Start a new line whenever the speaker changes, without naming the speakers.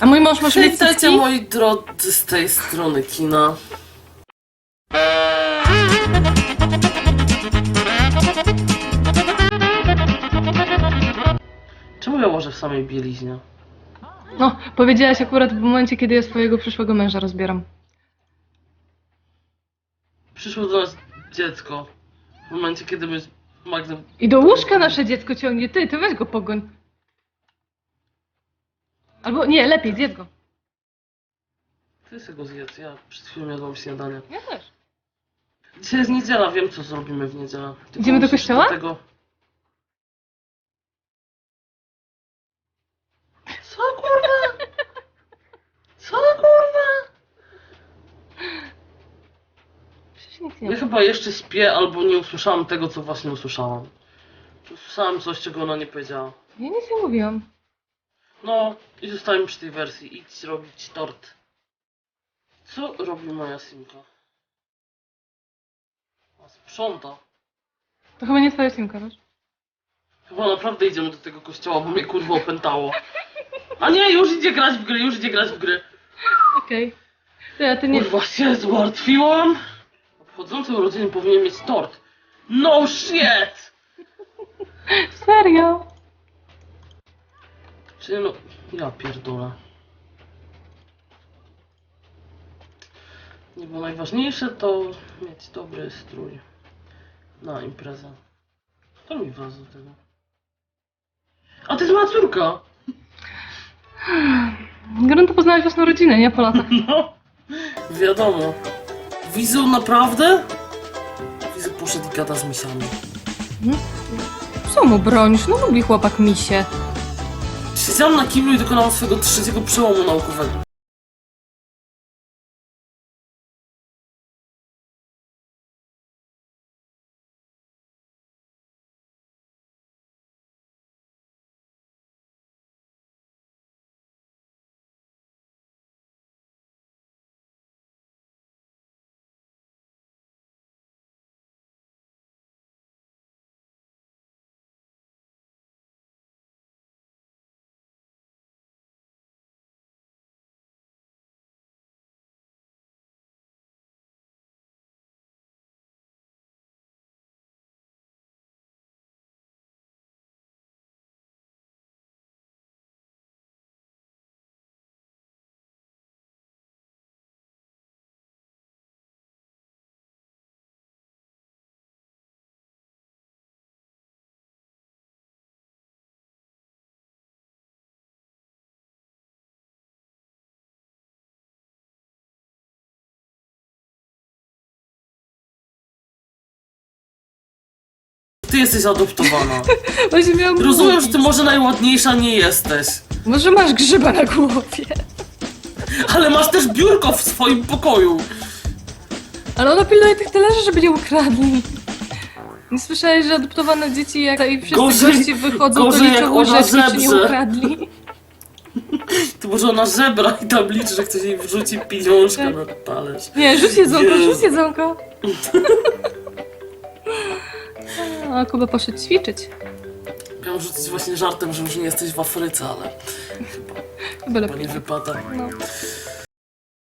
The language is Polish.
A mój mąż może mieć
Witajcie
cycki?
moi drodzy z tej strony kina. Czemu ja łożę w samej bieliźnie?
No, powiedziałaś akurat w momencie, kiedy ja swojego przyszłego męża rozbieram.
Przyszło do nas dziecko. W momencie, kiedy my z.
I do łóżka nasze dziecko ciągnie. Ty, ty weź go pogoń. Albo nie, lepiej, zjedz go.
Ty sobie go zjedz, ja przed chwilą jadłam śniadanie.
Ja też.
Dzisiaj jest niedziela, wiem co zrobimy w niedzielę. Tylko
Idziemy do
musisz
kościoła?
tego... Co kurwa? Co kurwa?
Przecież nic nie
Ja
ma.
chyba jeszcze śpię albo nie usłyszałam tego, co właśnie usłyszałam. Usłyszałam coś, czego ona nie powiedziała.
Ja nic nie mówiłam.
No i zostałem przy tej wersji. Idź robić tort. Co robi moja simka? A sprząta.
To chyba nie twoja simka, wiesz?
Chyba naprawdę idziemy do tego kościoła, bo mnie kurwa opętało. A nie, już idzie grać w gry, już idzie grać w gry.
Okej. Ty, a ty nie...
Kurwa się zmartwiłam. Obchodzący urodziny powinien mieć tort. No shit!
Serio?
Czy no, ja pierdolę. Nie, bo najważniejsze to mieć dobry strój na imprezę. To mi wlazł do tego. A to jest moja córka!
To poznałeś własną rodzinę, nie po latach.
No, wiadomo. Wizu naprawdę? Wizu poszedł i gada z misiami.
Co mu bronisz? No lubi chłopak misie.
Siedziałam na kiblu i dokonałam swojego trzeciego przełomu naukowego. Ty jesteś adoptowana.
Właśnie miałam
Rozumiem, że ty może najładniejsza nie jesteś.
Może masz grzyba na głowie.
Ale masz też biurko w swoim pokoju.
Ale ona pilnuje tych talerzy, żeby nie ukradli. Nie słyszałeś, że adoptowane dzieci, jak i wszyscy
Gorzej-
goście wychodzą, to
gorzej jak
liczą
ona
łyżeczki, czy nie ukradli.
To może ona żebra i tam liczy, że ktoś jej wrzuci pieniążkę na talerz.
Nie, rzuć jedzonko,
Jezu.
rzuć jedzonko. A Kuba poszedł ćwiczyć.
Miałam rzucić właśnie żartem, że już nie jesteś w Afryce, ale
Chyba
chyba
lepiej.
nie wypada.
No.